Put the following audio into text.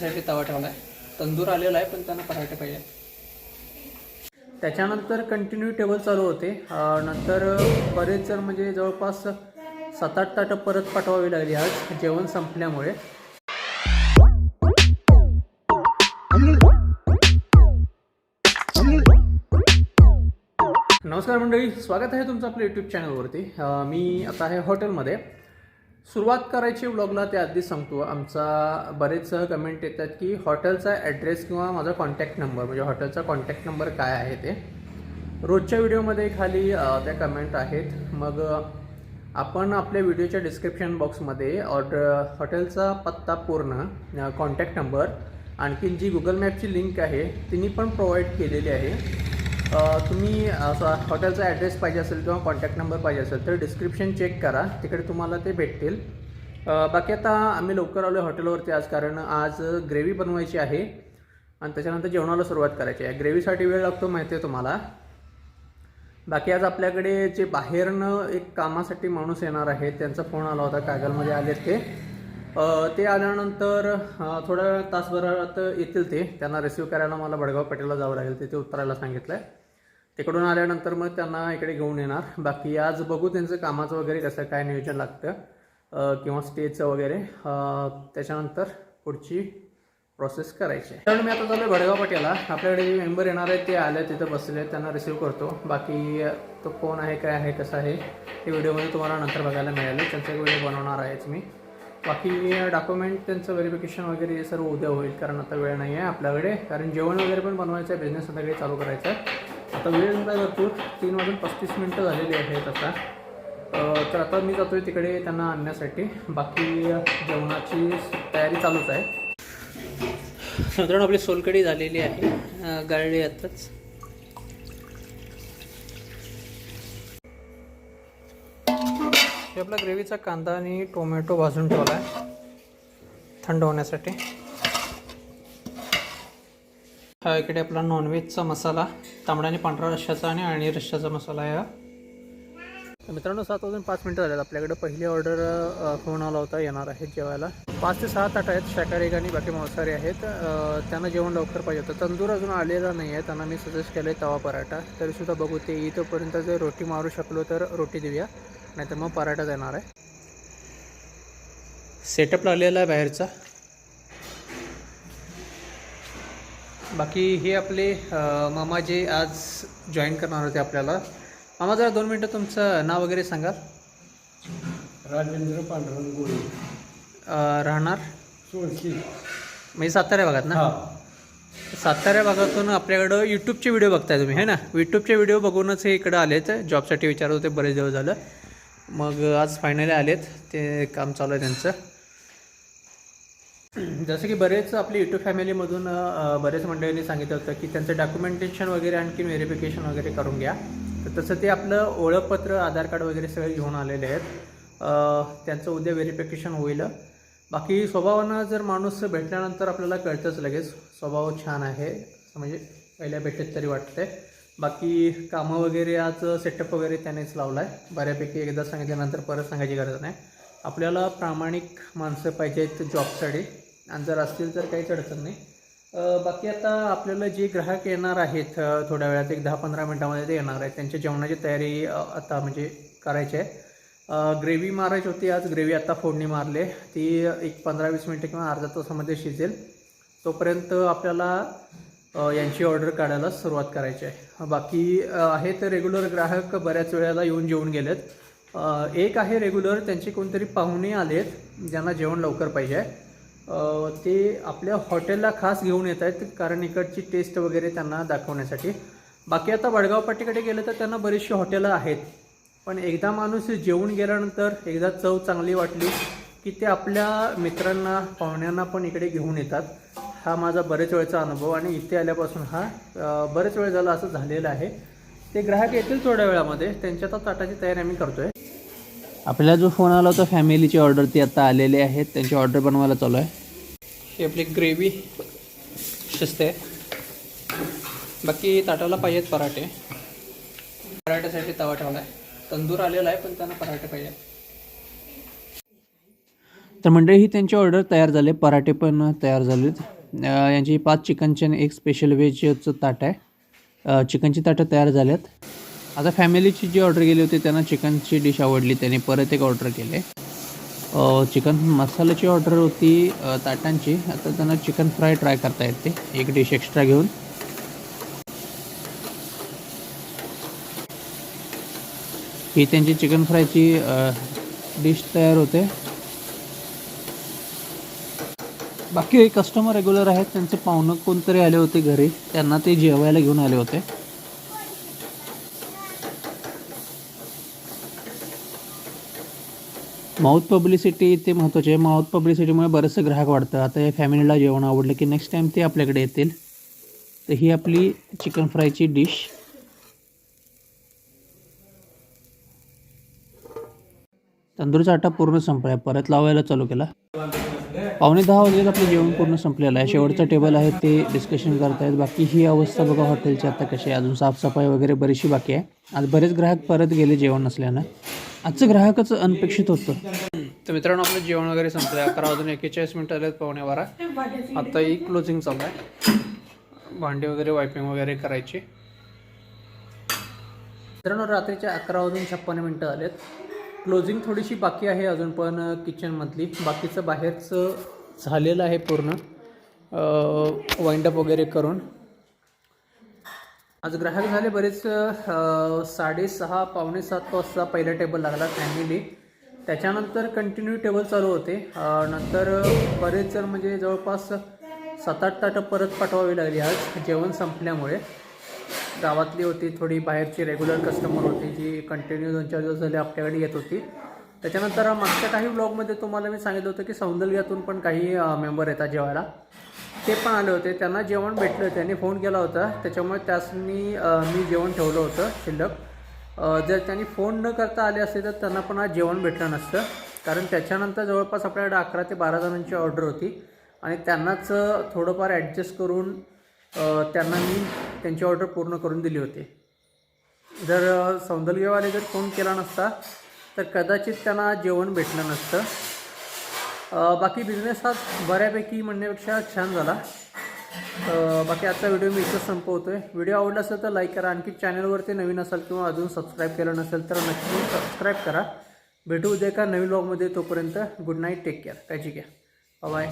पराठ्यासाठी तवा ठेवला आहे तंदूर आलेला आहे पण त्यांना पराठे पाहिजे. त्याच्यानंतर कंटिन्यू टेबल चालू होते. नंतर बरेच जर म्हणजे जवळपास सात आठ ताटं परत पाठवावी लागली आज जेवण संपल्यामुळे. नमस्कार मंडळी स्वागत आहे तुमचं आपल्या यूट्यूब चॅनलवरती मी आता आहे हॉटेलमध्ये सुरुवात करायची व्लॉगला ते आधी सांगतो. आमचा बरेच कमेंट येतात की हॉटेलचा ॲड्रेस किंवा माझा कॉन्टॅक्ट नंबर म्हणजे हॉटेलचा कॉन्टॅक्ट नंबर काय आहे ते. रोजच्या व्हिडिओमध्ये खाली त्या कमेंट आहेत. मग आपण आपल्या व्हिडिओच्या डिस्क्रिप्शन बॉक्समध्ये ऑर्डर हॉटेलचा पत्ता पूर्ण कॉन्टॅक्ट नंबर आणखीन जी गुगल मॅपची लिंक आहे तिने पण प्रोव्हाइड केलेली आहे. तुम्ही असं हॉटेलचा ॲड्रेस पाहिजे असेल किंवा कॉन्टॅक्ट नंबर पाहिजे असेल तर डिस्क्रिप्शन चेक करा. तिकडे तुम्हाला ते भेटतील. बाकी आता आम्ही लवकर आलो हॉटेलवरती आज कारण आज ग्रेव्ही बनवायची आहे आणि त्याच्यानंतर जेवणाला सुरुवात करायची आहे. ग्रेव्हीसाठी वेळ लागतो माहिती आहे तुम्हाला. बाकी आज आपल्याकडे जे बाहेरनं एक कामासाठी माणूस येणार आहे त्यांचा फोन आला होता कागलमध्ये आले ते. ते आल्यानंतर थोड्या तासभरात येतील ते. त्यांना रिसिव्ह करायला मला बडगाव पेठेला जावं लागेल. तिथे उतरायला सांगितलं आहे तिकडून आल्यानंतर मग त्यांना इकडे घेऊन येणार. बाकी आज बघू त्यांचं कामाचं वगैरे कसं काय नियोजन लागतं किंवा स्टेजचं वगैरे. त्याच्यानंतर पुढची प्रोसेस करायची. कारण मी आता चालू भडगाव पटेला आपल्याकडे जे मेंबर येणार आहेत ते आले तिथं बसले त्यांना रिसिव्ह करतो. बाकी तो कोण आहे काय आहे कसं आहे हे व्हिडिओमध्ये तुम्हाला नंतर बघायला मिळालं. त्यांचा एक व्हिडिओ बनवणार आहेच मी. बाकी डॉक्युमेंट त्यांचं व्हेरिफिकेशन वगैरे हे सर्व उद्या होईल कारण आता वेळ नाही आहे आपल्याकडे. कारण जेवण वगैरे पण बनवायचं आहे बिझनेस सगळे चालू करायचं आहे. आता वेळ काय भरपूर. तीन वाजून पस्तीस मिनटं झालेली आहेत आता. तर आता मी जातोय तिकडे त्यांना आणण्यासाठी. बाकी जेवणाची तयारी चालूच आहे. मित्रांनो आपली सोलकडी झालेली आहे गाळली आताच. हे आपला ग्रेव्हीचा कांदा आणि टोमॅटो भाजून ठेवला आहे थंड होण्यासाठी. हा इकडे आपला नॉनव्हेजचा मसाला तांबडा आणि पांढरा रश्शाचा आणि अळणी रश्शाचा मसाला आहे हा. मित्रांनो सात वाजून पाच मिनटं झाल्यात आपल्याकडे पहिली ऑर्डर फोन आला होता येणार आहे जेवायला. पाच ते सहा ताट आहेत शाकाहारी आणि बाकी मांसाहारी आहेत. त्यांना जेवण लवकर पाहिजे होतं. तंदूर अजून आलेला नाही आहे. त्यांना मी सजेस्ट केलं आहे तवा पराठा. तरीसुद्धा बघू ते इथंपर्यंत जर रोटी मारू शकलो तर रोटी देऊया. नाहीतर मग पराठा देणार आहे. सेटअप लागलेला आहे बाहेरचा. बाकी हे आपले मामा जे आज जॉईन करणार होते आपल्याला. मामा जरा दोन मिनटं तुमचं नाव वगैरे सांगाल. राजेंद्र पांडुरंग गोळे राहणार? सोळशी. म्हणजे सातारा भागात ना? हा. सातारा भागातून आपल्याकडं यूट्यूबचे व्हिडिओ बघताय तुम्ही है ना? यूट्यूबचे व्हिडिओ बघूनच हे इकडं आलेत. जॉबसाठी विचारत होते बरेच दिवस झालं. मग आज फायनली आलेत. ते काम चालू आहे त्यांचं. जसं की बरेच आपली युट्यूब फॅमिलीमधून बरेच मंडळींनी सांगितलं होतं की त्यांचं डॉक्युमेंटेशन वगैरे आणखी व्हेरिफिकेशन वगैरे करून घ्या. तर तसं ते आपलं ओळखपत्र आधार कार्ड वगैरे सगळे घेऊन आलेले आहेत. त्यांचं उद्या व्हेरिफिकेशन होईल. बाकी स्वभावानं जर माणूस भेटल्यानंतर आपल्याला कळतंच लगेच. स्वभाव छान आहे. असं म्हणजे पहिल्या भेटेत तरी वाटतंय. बाकी कामं वगैरे आज सेटअप वगैरे त्यानेच लावला आहे बऱ्यापैकी एकदा सांगितल्यानंतर परत सांगायची गरज नाही. आपल्याला प्रामाणिक माणसं पाहिजेत जॉबसाठी आणि जर असतील तर काहीच अडचण नाही. बाकी आता आपल्याला जे ग्राहक येणार आहेत थोड्या वेळात एक दहा पंधरा मिनटामध्ये ते येणार आहेत. त्यांच्या जेवणाची तयारी आता म्हणजे करायची आहे. ग्रेव्ही मारायची होती आज. ग्रेव्ही आता फोडणी मारले. ती एक पंधरा वीस मिनटं किंवा अर्धा तासामध्ये शिजेल. तोपर्यंत आपल्याला यांची ऑर्डर काढायला सुरुवात करायची आहे. बाकी अ, आहेत रेग्युलर ग्राहक बऱ्याच वेळेला येऊन जेवून गेलेत. एक आहे रेग्युलर त्यांचे कोणतरी पाहुणे आलेत ज्यांना जेवण लवकर पाहिजे आहे. ते आपल्या हॉटेलला खास घेऊन येत आहेत कारण इकडची टेस्ट वगैरे त्यांना दाखवण्यासाठी. बाकी आता वडगाव पाटीकडे गेलं तर त्यांना बरीचशी हॉटेलं आहेत. पण एकदा माणूस जेवून गेल्यानंतर एकदा चव चांगली वाटली की ते आपल्या मित्रांना पाहुण्यांना पण इकडे घेऊन येतात. हा माझा बरेच वेळचा अनुभव आणि इथे आल्यापासून हा बरेच वेळ झाला असं झालेलं आहे. ते ग्राहक येतील थोड्या वेळामध्ये त्यांच्या आता ताटाची तयारी आम्ही करतोय. आपल्याला जो फोन आला होता फॅमिलीची ऑर्डर ती आता आलेली आहेत त्यांची ऑर्डर बनवायला चालू आहे. ही आपली ग्रेव्ही शिजते. बाकी ताटाला पाहिजेत पराठे. पराठ्यासाठी तवा ठेवला आहे तंदूर आलेला आहे पण त्यांना पराठे पाहिजे तर मंडळी ही त्यांची ऑर्डर तयार झाले. पराठे पण तयार झालेत. यांची पाच चिकनचे आणि एक स्पेशल व्हेजचं ताट आहे. चिकनची ताटं तयार झाल्यात. आता फॅमिलीची जी ऑर्डर केली होती त्यांना चिकनची डिश आवडली. त्यांनी परत एक ऑर्डर केले. चिकन मसाल्याची ऑर्डर होती ताटांची. आता त्यांना चिकन फ्राय ट्राय करता येते. एक डिश एक्स्ट्रा घेऊन. ही त्यांची चिकन फ्रायची डिश तयार होते. बाकी कस्टमर रेग्युलर आहेत त्यांचे पाहुणं कोणतरी आले होते घरी त्यांना ते जेवायला घेऊन आले होते. माउथ पब्लिसिटी ते महत्त्वाचे आहे माउथ पब्लिसिटीमुळे बरेचसे ग्राहक वाढतं आता या फॅमिलीला जेवण आवडलं की नेक्स्ट टाईम ते आपल्याकडे येतील. तर ही आपली चिकन फ्रायची डिश तंदूरचा आटा पूर्ण संपला आहे परत लावायला चालू केला. पावणे दहा वाजता आपलं जेवण पूर्ण संपलेलं आहे. शेवटचं टेबल आहे ते डिस्कशन करतायत. बाकी ही अवस्था बघा हॉटेलची आता कशी आहे. अजून साफसफाई वगैरे बरीचशी बाकी आहे. आज बरेच ग्राहक परत गेले जेवण नसल्यानं. आजचं ग्राहकच अनपेक्षित होतं. तर मित्रांनो आपलं जेवण वगैरे संपलं आहे अकरा वाजून एकेचाळीस मिनटं आलेत पावणे बारा. आता ही क्लोजिंग चालू आहे. भांडे वगैरे वायपिंग वगैरे करायची. मित्रांनो रात्रीच्या अकरा वाजून छप्पन्न मिनटं आलेत. क्लोजिंग थोडीशी बाकी आहे अजून पण किचनमधली बाकीचं बाहेरचं झालेलं आहे पूर्ण. वाइंडअप वगैरे करून. आज ग्राहक झाले बरेच साडेसहा पावणे सात वाजता पहिला टेबल लागला फॅमिली त्याच्यानंतर कंटिन्यू टेबल चालू होते. नंतर बरेच जण म्हणजे जवळपास सात आठ ताटं परत पाठवावी लागली आज. जेवण संपल्यामुळे. गावातली होती थोडी बाहेरची रेग्युलर कस्टमर होती जी कंटिन्यू दोन चार दिवस झाले आपल्याकडे येत होती. त्याच्यानंतर मागच्या काही ब्लॉगमध्ये तुम्हाला मी सांगितलं होतं की सौंदर्यातून पण काही मेंबर येतात जेवायला. ते पण आले होते. त्यांना जेवण भेटलं त्यांनी फोन केला होता. त्याच्यामुळे त्यासनी मी मी जेवण ठेवलं होतं शिल्लक. जर त्यांनी फोन न करता आले असते तर त्यांना पण आज जेवण भेटलं नसतं. कारण त्याच्यानंतर जवळपास आपल्याकडे अकरा ते बारा जणांची ऑर्डर होती. आणि त्यांनाच थोडंफार ॲडजस्ट करून त्यांना मी त्यांची ऑर्डर पूर्ण करून दिली होती. जर सौंदर्यवाले जर फोन केला नसता तर कदाचित त्यांना जेवण भेटलं नसतं. बाकी बिझनेस हा बऱ्यापैकी म्हणण्यापेक्षा छान झाला. बाकी आजचा व्हिडिओ मी इथंच संपवतोय. व्हिडिओ आवडला असेल तर लाईक करा. आणखी चॅनलवरती नवीन असाल किंवा अजून सबस्क्राईब केलं नसेल तर नक्की सबस्क्राईब करा. भेटू उद्या एका नवीन ब्लॉगमध्ये तोपर्यंत गुड नाईट टेक केअर काळजी घ्या. बाय